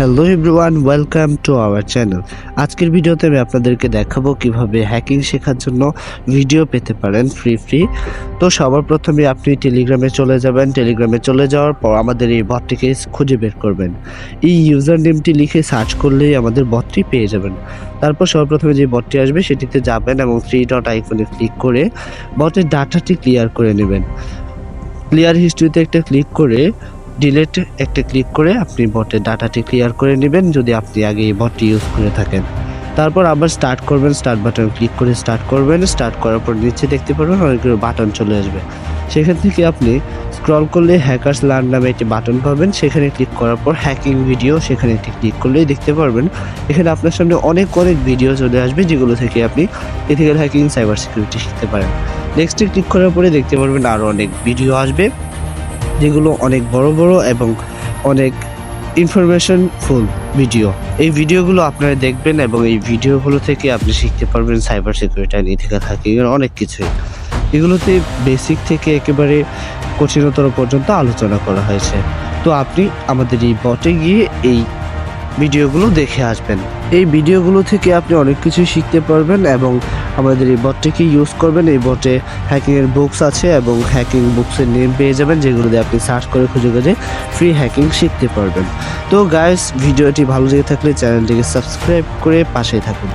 Hello everyone welcome to our channel আজকের ভিডিওতে আমি আপনাদেরকে দেখাবো কীভাবে হ্যাকিং শেখার জন্য ভিডিও পেতে পারেন ফ্রি ফ্রি তো সবার প্রথমে আপনি টেলিগ্রামে চলে যাবেন। টেলিগ্রামে চলে যাওয়ার পর আমাদের এই বটটিকে খুঁজে বের করবেন। এই ইউজার নেমটি লিখে সার্চ করলেই আমাদের বটটি পেয়ে যাবেন। তারপর সর্বপ্রথমে যে বটটি আসবে সেটিতে যাবেন এবং থ্রি ডট আইকনে ক্লিক করে বটের ডাটাটি ক্লিয়ার করে নেবেন। ক্লিয়ার হিস্ট্রিতে একটা ক্লিক করে ডিলেট একটা ক্লিক করে আপনি বটের ডাটাটি ক্লিয়ার করে নেবেন যদি আপনি আগে এই বটটি ইউজ করে থাকেন। তারপর আবার স্টার্ট করবেন স্টার্ট বাটন ক্লিক করে স্টার্ট করবেন। স্টার্ট করার পর নিচে দেখতে পারবেন অনেকগুলো বাটন চলে আসবে। সেখান থেকে আপনি স্ক্রল করলে হ্যাকার্স লার্ন নামে একটি বাটন পাবেন। সেখানে ক্লিক করার পর হ্যাকিং ভিডিও সেখানে একটি ক্লিক করলেই দেখতে পারবেন। এখানে আপনার সামনে অনেক অনেক ভিডিও চলে আসবে যেগুলো থেকে আপনি এথিক্যাল হ্যাকিং সাইবার সিকিউরিটি শিখতে পারেন। নেক্সটে ক্লিক করার পরে দেখতে পারবেন আরও অনেক ভিডিও আসবে। যেগুলো অনেক বড় বড় এবং অনেক ইনফরমেশন ফুল ভিডিও এই ভিডিওগুলো আপনারা দেখবেন এবং এই ভিডিওগুলো থেকে আপনি শিখতে পারবেন সাইবার সিকিউরিটি আইন থেকে থাকে অনেক কিছুই। এগুলোতে বেসিক থেকে একেবারে কঠিনতর পর্যন্ত আলোচনা করা হয়েছে। তো আপনি আমাদের এই বটে গিয়ে এই ভিডিওগুলো দেখে আসবেন। এই ভিডিওগুলো থেকে আপনি অনেক কিছু শিখতে পারবেন এবং আমাদের এই বটটিকে ইউজ করবেন? এই বটে হ্যাকিংয়ের বুকস আছে এবং হ্যাকিং বুকসের নেম পেয়ে যাবেন, যেগুলো দিয়ে আপনি সার্চ করে খুঁজে খুঁজে ফ্রি হ্যাকিং শিখতে পারবেন। তো গাইস ভিডিওটি ভালো লেগে থাকলে চ্যানেলটিকে সাবস্ক্রাইব করে পাশেই থাকুন।